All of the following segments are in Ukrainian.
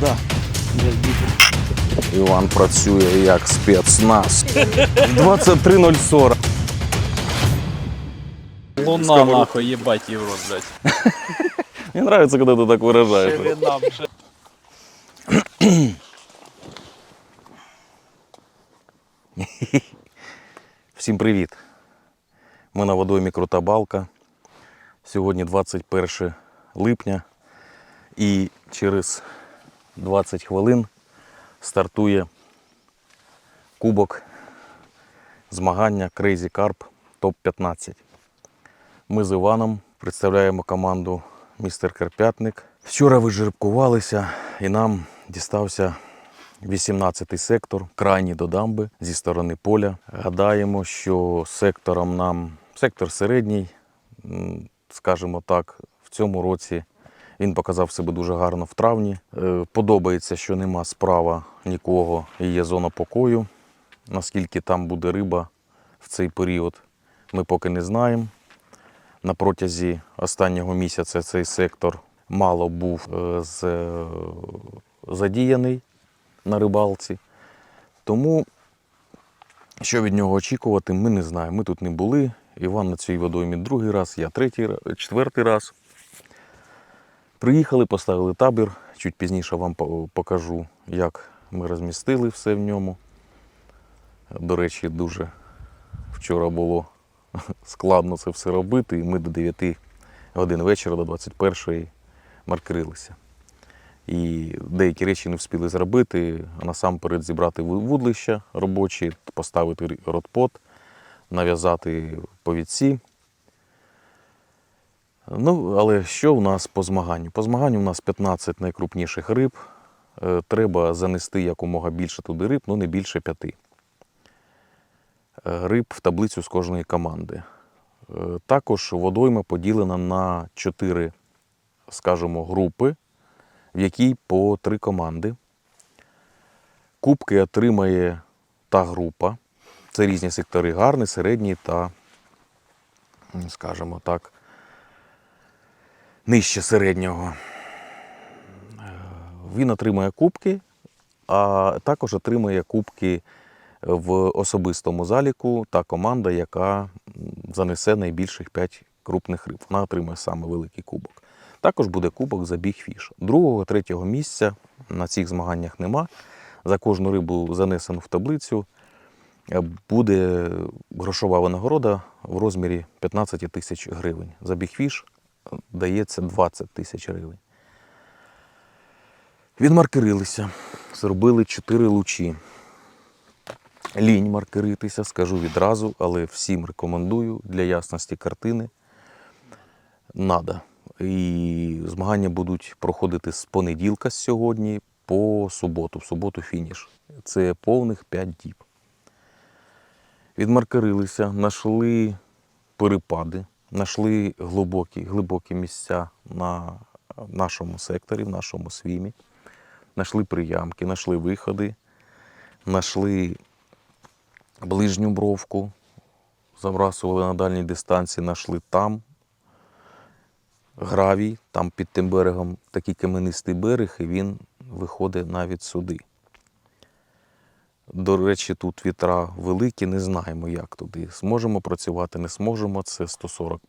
Да. Іван працює як спецназ. 23040. Луна нахуй, ебать его, блядь. Мені подобається, коли ти так виражаєш. Ширина, бля. Всім привіт! Ми на водоймі Крута Балка. Сьогодні 21 липня і через 20 хвилин стартує кубок змагання Crazy Carp Топ 15. Ми з Іваном представляємо команду Містер Карпятник. Вчора ви жеребкувалися і нам дістався 18-й сектор, крайній до дамби зі сторони поля. Гадаємо, що сектором нам сектор середній, скажімо так, в цьому році він показав себе дуже гарно в травні. Е, Подобається, що нема справа нікого і є зона покою. Наскільки там буде риба в цей період, ми поки не знаємо. На протязі останнього місяця цей сектор мало був е, е, задіяний на рибалці. Тому що від нього очікувати, ми не знаємо. Ми тут не були. Іван на цій водоймі другий раз, я третій, четвертий раз. Приїхали, поставили табір. Чуть пізніше вам покажу, як ми розмістили все в ньому. До речі, дуже вчора було складно це все робити, і ми до 9 годин вечора, до 21 маркерилися. І деякі речі не встигли зробити, а насамперед зібрати ву- вудлища робочі, поставити ротпот, нав'язати повідці. Ну, але що у нас по змаганню? По змаганню у нас 15 найкрупніших риб. Е, Треба занести якомога більше туди риб, ну не більше п'яти. Е, Риб в таблицю з кожної команди. Е, Також водойма поділена на чотири, скажімо, групи в якій по три команди. Кубки отримає та група. Це різні сектори, гарний, середній та, скажімо так, нижче середнього. Він отримає кубки, а також отримає кубки в особистому заліку та команда, яка занесе найбільших 5 крупних риб. Вона отримає саме великий кубок. Також буде кубок за біг фіш. Другого, третього місця на цих змаганнях нема. За кожну рибу занесену в таблицю буде грошова винагорода в розмірі 15 тисяч гривень. За біг фіш е, дається 20 тисяч гривень. Відмаркерилися, зробили 4 лучі. Лінь маркеритися, скажу відразу, але всім рекомендую для ясності картини. Надо. І змагання будуть проходити з понеділка з сьогодні по суботу. В суботу фініш. Це повних 5 діб. Відмаркерилися, знайшли перепади, знайшли глибокі, глибокі місця на нашому секторі, в нашому свімі. Знайшли приямки, знайшли виходи, знайшли ближню бровку, забрасували на дальній дистанції, знайшли там гравій, там під тим берегом такий каменистий берег, і він виходить навіть сюди. До речі, тут вітра великі, не знаємо, як туди. Зможемо працювати, не зможемо, це 140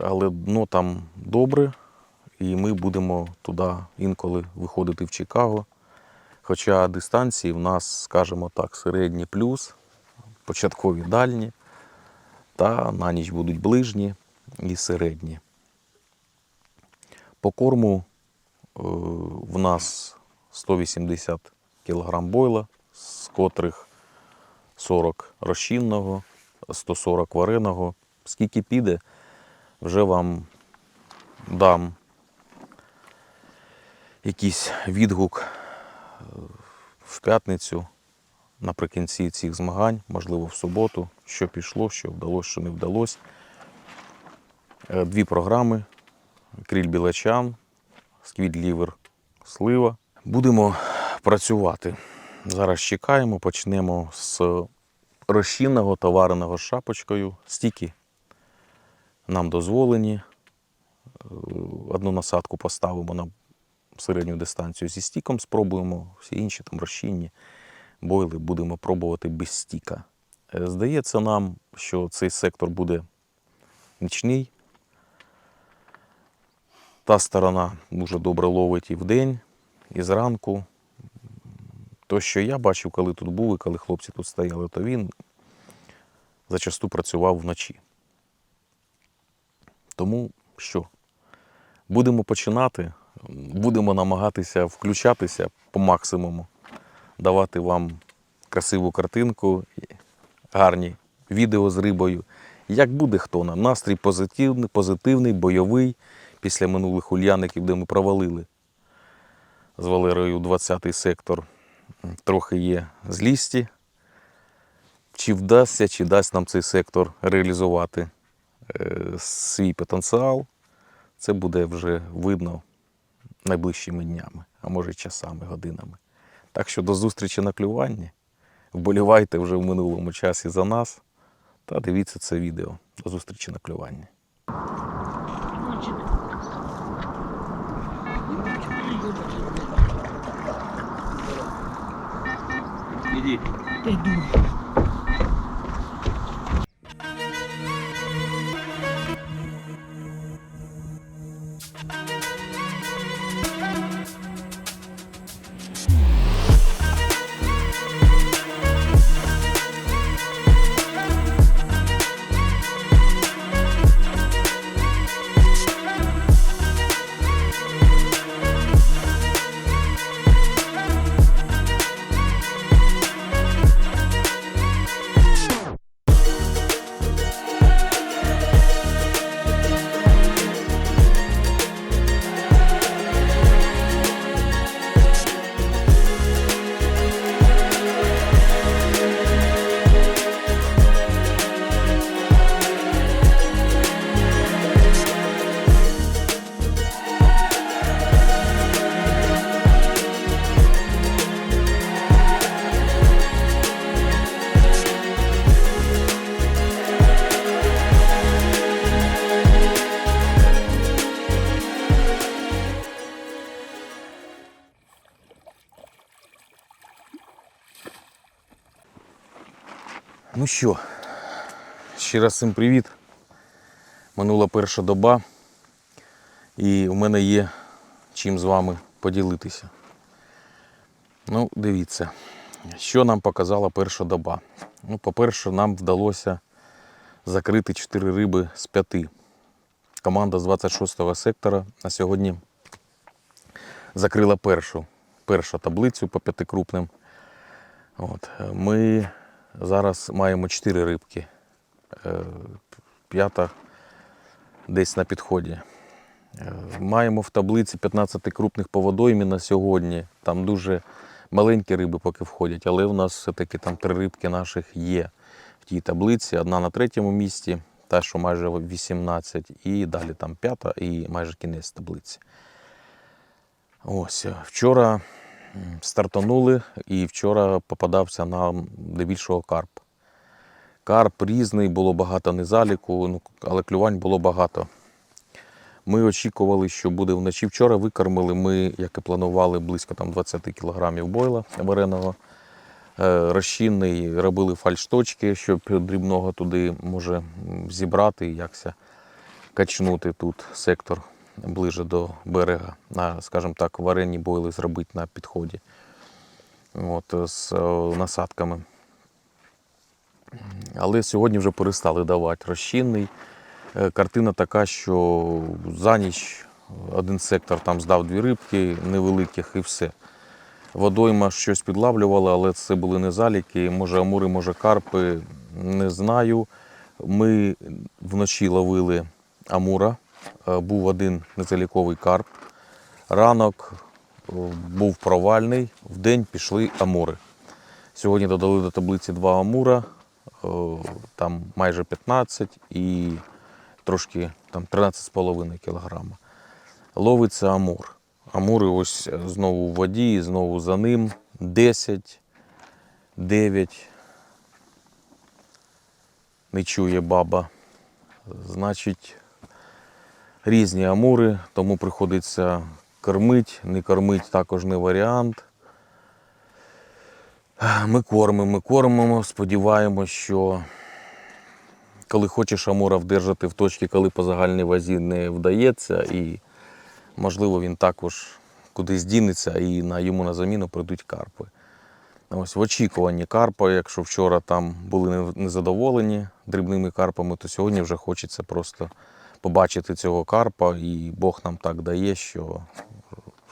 Але дно там добре, і ми будемо туди інколи виходити в Чикаго. Хоча дистанції в нас, скажімо так, середні плюс, початкові дальні, та на ніч будуть ближні і середні. По корму е, в нас 180 кг бойла, з котрих 40 розчинного, 140 вареного. Скільки піде, вже вам дам якийсь відгук е, в п'ятницю наприкінці цих змагань, можливо, в суботу, що пішло, що вдалося, що не вдалося. Е, Дві програми: кріль білачан, сквід лівер, слива. Будемо працювати. Зараз чекаємо, почнемо з розчинного та вареного з шапочкою. Стільки нам дозволені. Е, Одну насадку поставимо на середню дистанцію зі стіком спробуємо, всі інші там розчинні бойли будемо пробувати без стіка. Е, Здається нам, що цей сектор буде нічний. Та сторона дуже добре ловить і вдень, і зранку. То, що я бачив, коли тут був і коли хлопці тут стояли, то він зачасту працював вночі. Тому що? Будемо починати, будемо намагатися включатися по максимуму, давати вам красиву картинку, гарні відео з рибою. Як буде хто нам? Настрій позитивний, позитивний, бойовий після минулих ульяників, де ми провалили з Валерою 20-й сектор. Трохи є злісті. Чи вдасться, чи дасть нам цей сектор реалізувати е, свій потенціал, це буде вже видно найближчими днями, а може часами, годинами. Так що до зустрічі на клюванні. Вболівайте вже в минулому часі за нас та дивіться це відео. До зустрічі на клюванні. Ele. Edu. Ну що, ще раз всім привіт. Минула перша доба, і в мене є чим з вами поділитися. Ну, дивіться, що нам показала перша доба. Ну, по-перше, нам вдалося закрити 4 риби з 5. Команда з 26-го сектора на сьогодні закрила першу, першу таблицю по п'яти крупним. От. Ми зараз маємо 4 рибки. Е, П'ята десь на підході. Е, Маємо в таблиці 15 крупних по водоймі на сьогодні. Там дуже маленькі риби поки входять, але в нас все-таки там три рибки наших є в тій таблиці. Одна на третьому місці, та, що майже 18, і далі там п'ята і майже кінець таблиці. Ось, е, вчора стартанули і вчора попадався нам здебільшого карп. Карп різний, було багато незаліку, ну, але клювань було багато. Ми очікували, що буде вночі. Вчора викормили ми, як і планували, близько там 20 кілограмів бойла вареного. Е, Розчинний робили фальшточки, щоб дрібного туди може зібрати і якся качнути тут сектор ближе до берега, на, скажімо так, варені бойли зробити на підході от, з е, насадками. Але сьогодні вже перестали давати розчинний. Е, Картина така, що за ніч один сектор там здав дві рибки невеликих і все. Водойма щось підлавлювала, але це були не заліки. Може амури, може карпи, не знаю. Ми вночі ловили амура, був один незаліковий карп. Ранок е, був провальний, вдень пішли амури. Сьогодні додали до таблиці два амура, е, там майже 15 і трошки там 13,5 кг. Ловиться амур. Амури ось е, знову в воді, знову за ним 10, 9. Не чує баба. Значить, різні амури, тому приходиться кормить, не кормить також не варіант. Ми кормимо, ми кормимо, сподіваємось, що коли хочеш амура вдержати в точці, коли по загальній вазі не вдається, і можливо він також кудись дінеться і на йому на заміну прийдуть карпи. Ось в очікуванні карпа, якщо вчора там були незадоволені дрібними карпами, то сьогодні вже хочеться просто побачити цього карпа, і Бог нам так дає, що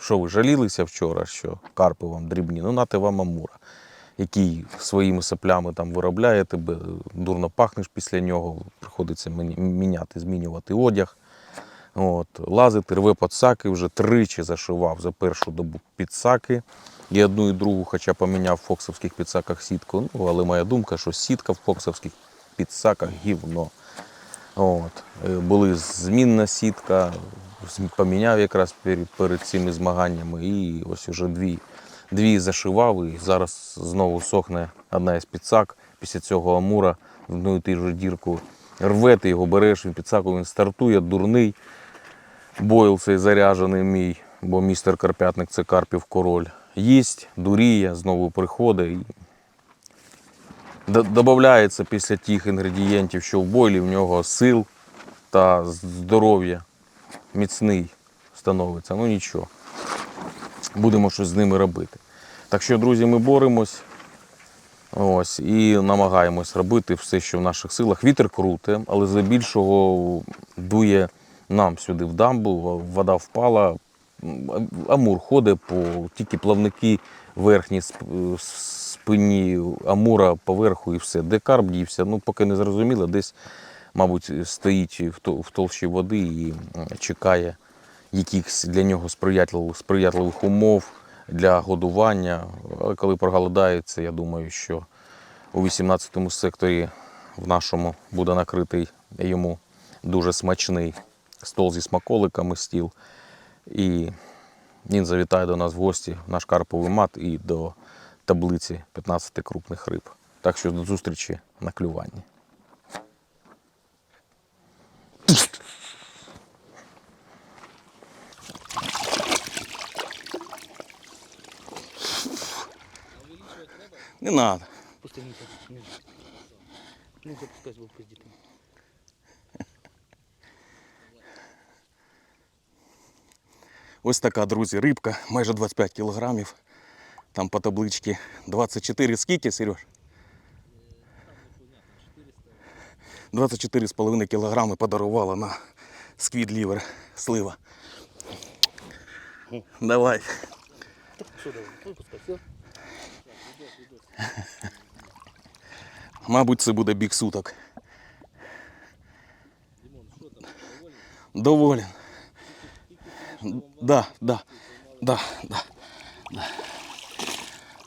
що ви жалілися вчора, що карпи вам дрібні, ну нате вам амура, який своїми соплями там виробляє тебе, дурно пахнеш після нього, приходиться міняти, змінювати одяг. От, лазити, рве подсаки, вже тричі зашивав за першу добу підсаки. І одну і другу, хоча поміняв в фоксовських підсаках сітку. Ну, але моя думка, що сітка в фоксовських підсаках гівно. От. Е, Були змінна сітка, поміняв якраз перед, перед цими змаганнями. І ось уже дві, дві зашивав. І зараз знову сохне одна із підсак. Після цього амура в одну і ту ж дірку рве, ти його береш, він підсаку він стартує, дурний. Бойл цей заряджений мій, бо містер Карпятник це Карпів король. Їсть, дуріє, знову приходить. Додається після тих інгредієнтів, що в бойлі в нього сил та здоров'я міцний становиться. Ну нічого. Будемо щось з ними робити. Так що, друзі, ми боремось. Ось, і намагаємось робити все, що в наших силах. Вітер круте, але здебільшого дує нам сюди в дамбу, вода впала, амур ходить по тільки плавники верхні спині амура поверху і все. Де карп дівся, ну поки не зрозуміло, десь, мабуть, стоїть в, толщі води і чекає якихось для нього сприятливих, умов для годування. Але коли проголодається, я думаю, що у 18-му секторі в нашому буде накритий йому дуже смачний стол зі смаколиками стіл. І він завітає до нас в гості в наш карповий мат і до таблиці 15 крупних риб. Так що до зустрічі на клюванні. Не надо. Пусти не так. Не запускай звук пиздит. Ось така, друзі, рибка, майже 25 кілограмів. Там по табличці 24 скільки, Сереж? 24,5 кілограми подарувала на сквід лівер слива. Давай. Мабуть, це буде бік суток. Доволен. Да, да, да, да. Кокльовка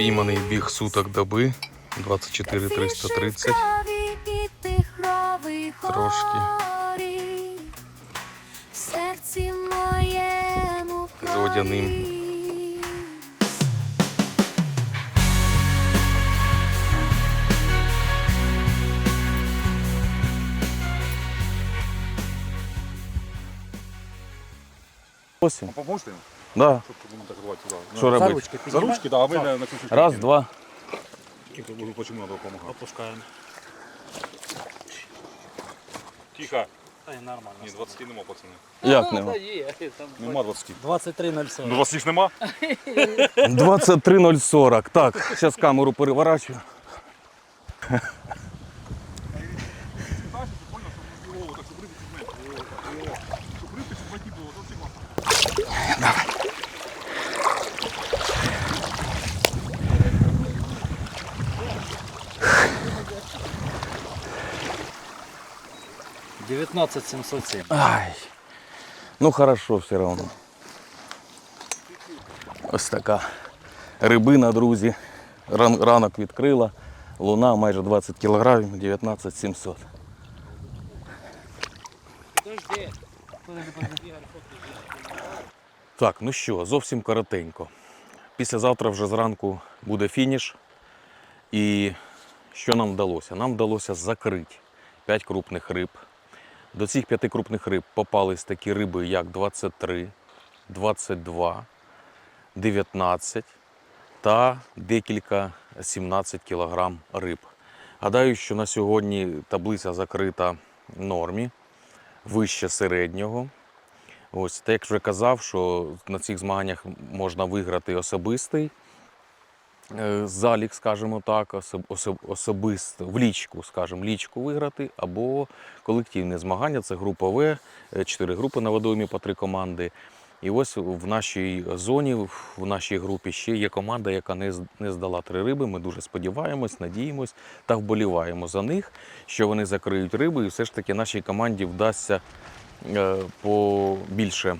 спійманий біг суток доби 24 330. Трошки. Серці моєму З водяним. Осінь. А поможете? Да. Щоб будемо так рвати туди. Що За робити? ручки За піднімай. ручки, да, а ви на, на. Раз, два. Почему надо допомагати? Опускаємо. Тихо. Та й нормально. Ні, 20 нема, пацани. Як нема? Там Нема 20. 23.07. Ну, 20 нема? 23040. Так, зараз камеру переворачую. – 19707. Ай. Ну хорошо все одно. Ось така рибина, друзі. Ран- ранок відкрила. Луна майже 20 кілограмів, 19 700. Так, ну що, зовсім коротенько. Післязавтра вже зранку буде фініш. І що нам вдалося? Нам вдалося закрити 5 крупних риб. До цих п'яти крупних риб попались такі риби, як 23, 22, 19 та декілька 17 кілограм риб. Гадаю, що на сьогодні таблиця закрита нормі, вище середнього. Ось, так як вже казав, що на цих змаганнях можна виграти особистий залік, скажімо так, особ, особ, особисто в лічку, скажімо, лічку виграти, або колективне змагання. Це група В, е, чотири групи на водоймі по три команди. І ось в нашій зоні, в нашій групі ще є команда, яка не, не здала три риби. Ми дуже сподіваємось, надіємось та вболіваємо за них, що вони закриють риби, і все ж таки нашій команді вдасться е, побільше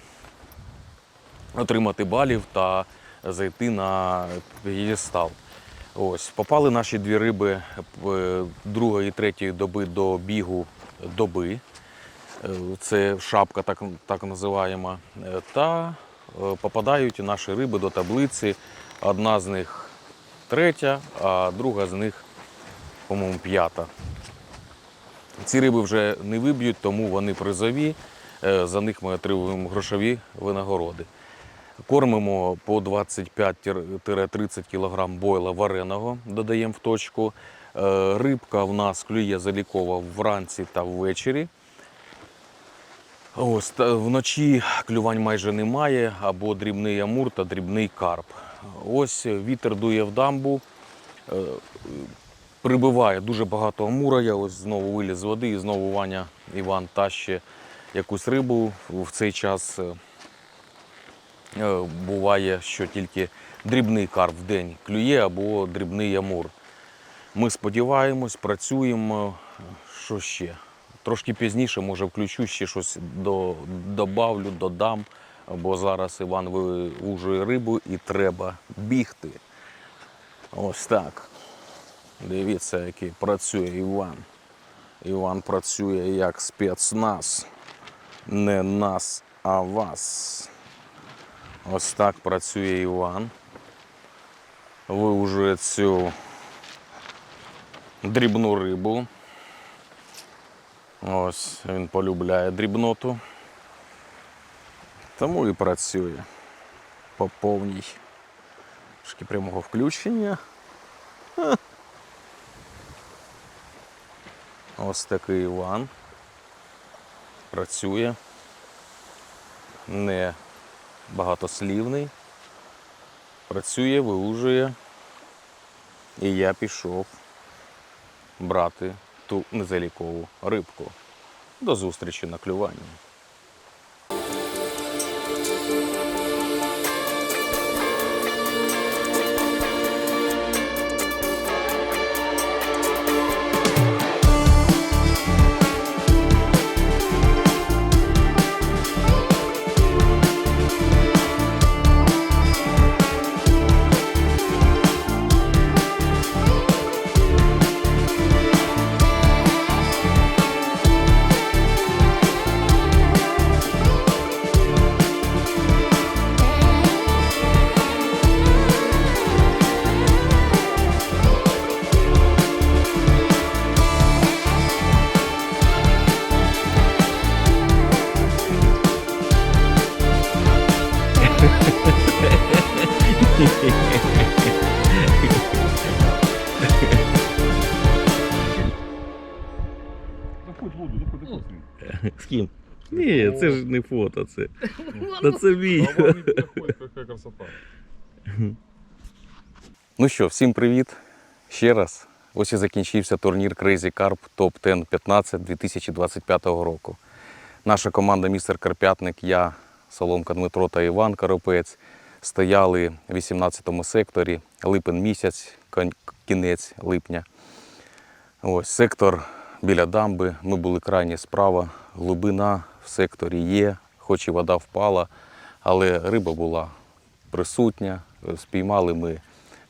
отримати балів та зайти на п'єдестал. Ось, попали наші дві риби е, другої і третьої доби до бігу доби. Е, Це шапка, так, так називаємо. Е, Та попадають наші риби до таблиці. Одна з них третя, а друга з них, по-моєму, п'ята. Ці риби вже не виб'ють, тому вони призові. За них ми отримуємо грошові винагороди. Кормимо по 25-30 кг бойла вареного, додаємо в точку. Е, Рибка в нас клює залікова вранці та ввечері. Ось, вночі клювань майже немає, або дрібний амур та дрібний карп. Ось вітер дує в дамбу, е, прибиває дуже багато амура. Я ось знову виліз з води і знову Ваня Іван тащить якусь рибу. В цей час буває, що тільки дрібний карп в день клює або дрібний амур. Ми сподіваємось, працюємо. Що ще? Трошки пізніше, може, включу ще щось до, добавлю, додам, бо зараз Іван виужує рибу і треба бігти. Ось так. Дивіться, який працює Іван. Іван працює як спецназ. Не нас, а вас. Ось так працює Іван. Виужує цю дрібну рибу. Ось він полюбляє дрібноту. Тому і працює по повній. Трошки прямого включення. Ха. Ось такий Іван. Працює. Не багатослівний. Працює, виужує. І я пішов брати ту незалікову рибку. До зустрічі на клюванні. З ким? Ні, це ж не фото, це. Та це мій. Красота. Ну що, всім привіт. Ще раз. Ось і закінчився турнір Crazy Carp Top 10 15 2025 року. Наша команда містер Карпятник, я, Соломка Дмитро та Іван Коропець стояли в 18-му секторі, липень місяць, кінець липня. Ось сектор біля дамби. Ми були крайні справа. Глибина в секторі є, хоч і вода впала, але риба була присутня. Спіймали ми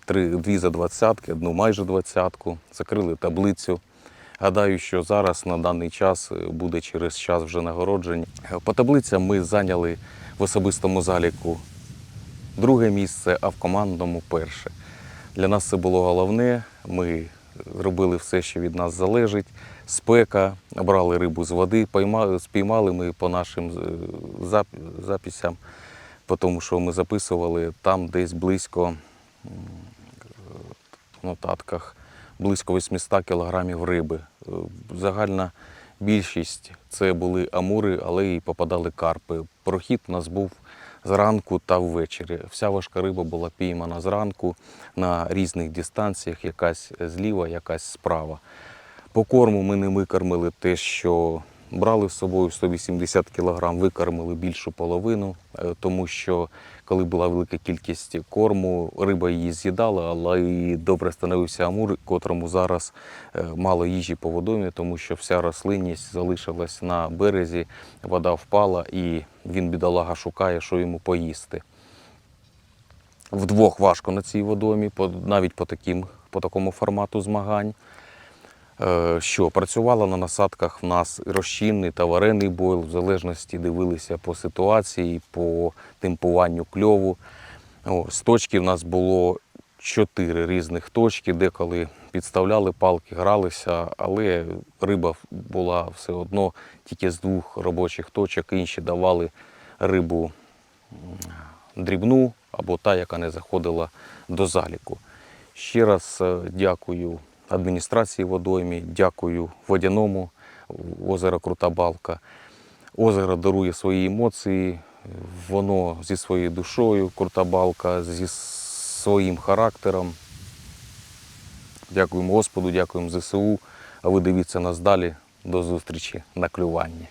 три, дві за двадцятки, одну майже двадцятку, закрили таблицю. Гадаю, що зараз на даний час буде через час вже нагороджень. По таблицям ми зайняли в особистому заліку друге місце, а в командному перше. Для нас це було головне. Ми робили все, що від нас залежить. Спека, брали рибу з води, спіймали ми по нашим е, записям, по тому, що ми записували, там десь близько в нотатках близько 800 кілограмів риби. Е, Загальна більшість це були амури, але і попадали карпи. Прохід у нас був зранку та ввечері. Вся важка риба була піймана зранку на різних дистанціях, якась зліва, якась справа. По корму ми не викормили те, що брали з собою 180 кг, викормили більшу половину, е, тому що коли була велика кількість корму, риба її з'їдала, але і добре становився амур, котрому зараз е, мало їжі по водомі, тому що вся рослинність залишилась на березі, вода впала і він, бідолага, шукає, що йому поїсти. Вдвох важко на цій водомі, навіть по, таким, по такому формату змагань. Е, Що працювала на насадках в нас розчинний та варений бойл, в залежності дивилися по ситуації, по темпуванню кльову. Ось, точки в нас було чотири різних точки, деколи підставляли палки, гралися, але риба була все одно тільки з двох робочих точок, інші давали рибу дрібну або та, яка не заходила до заліку. Ще раз е, дякую адміністрації водоймі, дякую водяному озеро Крута Балка. Озеро дарує свої емоції, воно зі своєю душою, Крута Балка зі своїм характером. Дякуємо Господу, дякуємо ЗСУ. А ви дивіться нас далі. До зустрічі на клюванні.